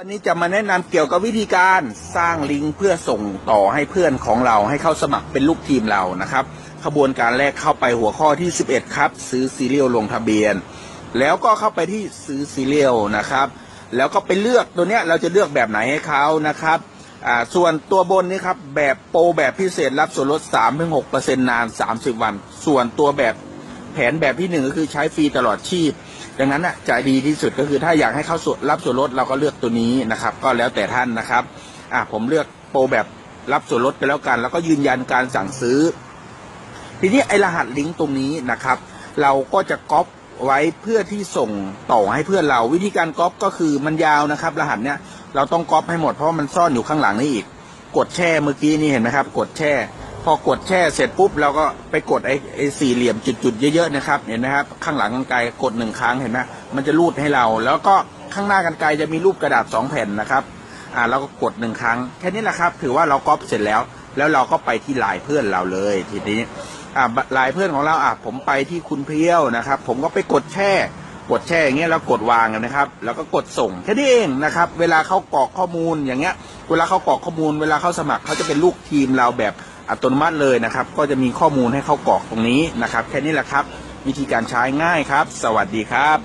วันนี้จะมาแนะนำเกี่ยวกับวิธีการสร้างลิงก์เพื่อส่งต่อให้เพื่อนของเราให้เข้าสมัครเป็นลูกทีมเรานะครับ ขบวนการแรกเข้าไปหัวข้อที่ 11 ครับ ซื้อซีเรียลลงทะเบียน แล้วก็เข้าไปที่ซื้อซีเรียลนะครับ แล้วก็ไปเลือกตัวเนี้ยเราจะเลือกแบบไหนให้เขานะครับอ่าส่วนตัวบนนี้ครับแบบโปรแบบพิเศษรับส่วนลด 3-6%นาน 30 วัน ส่วนตัวแบบ แผนแบบที่หนึ่งก็คือใช้ฟรีตลอดชีพ ดังนั้นน่ะจะดีที่สุดก็คือถ้าอยากให้เข้าส่วนรับส่วนลดเราก็เลือกตัวนี้นะครับ ก็แล้วแต่ท่านนะครับอะผมเลือกโปรแบบรับส่วนลดไปแล้วกัน แล้วก็ยืนยันการสั่งซื้อ ทีนี้ไอรหัสลิงก์ตรงนี้นะครับ เราก็จะก๊อปไว้เพื่อที่ส่งต่อให้เพื่อนเรา วิธีการก๊อปก็คือมันยาวนะครับ รหัสเนี้ยเราต้องก๊อปให้หมดเพราะมันซ่อนอยู่ข้างหลังนี่อีก กดแช่เมื่อกี้นี่เห็นไหมครับ กดแช่ พอกดแช่เสร็จปุ๊บเราก็ไปกดไอ้ไอ้สี่เหลี่ยมจุดๆเยอะๆนะครับเห็นไหมครับข้างหลังกันไกลกดหนึ่งครั้งเห็นไหมมันจะรูดให้เรา แล้วก็ข้างหน้ากันไกลจะมีรูปกระดาษสองแผ่นนะครับอ่าเราก็กดหนึ่งครั้งแค่นี้แหละครับ ถือว่าเราก๊อปเสร็จแล้ว แล้วเราก็ไปที่ไลน์เพื่อนเราเลยทีนี้อ่าไลน์เพื่อนของเราอะผมไปที่คุณเพี้ยวนะครับ ผมก็ไปกดแช่กดแช่อย่างเงี้ยแล้วกดวางนะครับ แล้วก็กดส่งแค่นี้เองนะครับ เวลาเขากรอกข้อมูลอย่างเงี้ย เวลาเขากรอกข้อมูล เวลาเขาสมัครเขาจะเป็นลูกทีมเราแบบ อัตโนมัติเลยนะครับ ก็จะมีข้อมูลให้เข้ากรอกตรงนี้นะครับ แค่นี้แหละครับ วิธีการใช้ง่ายครับ สวัสดีครับ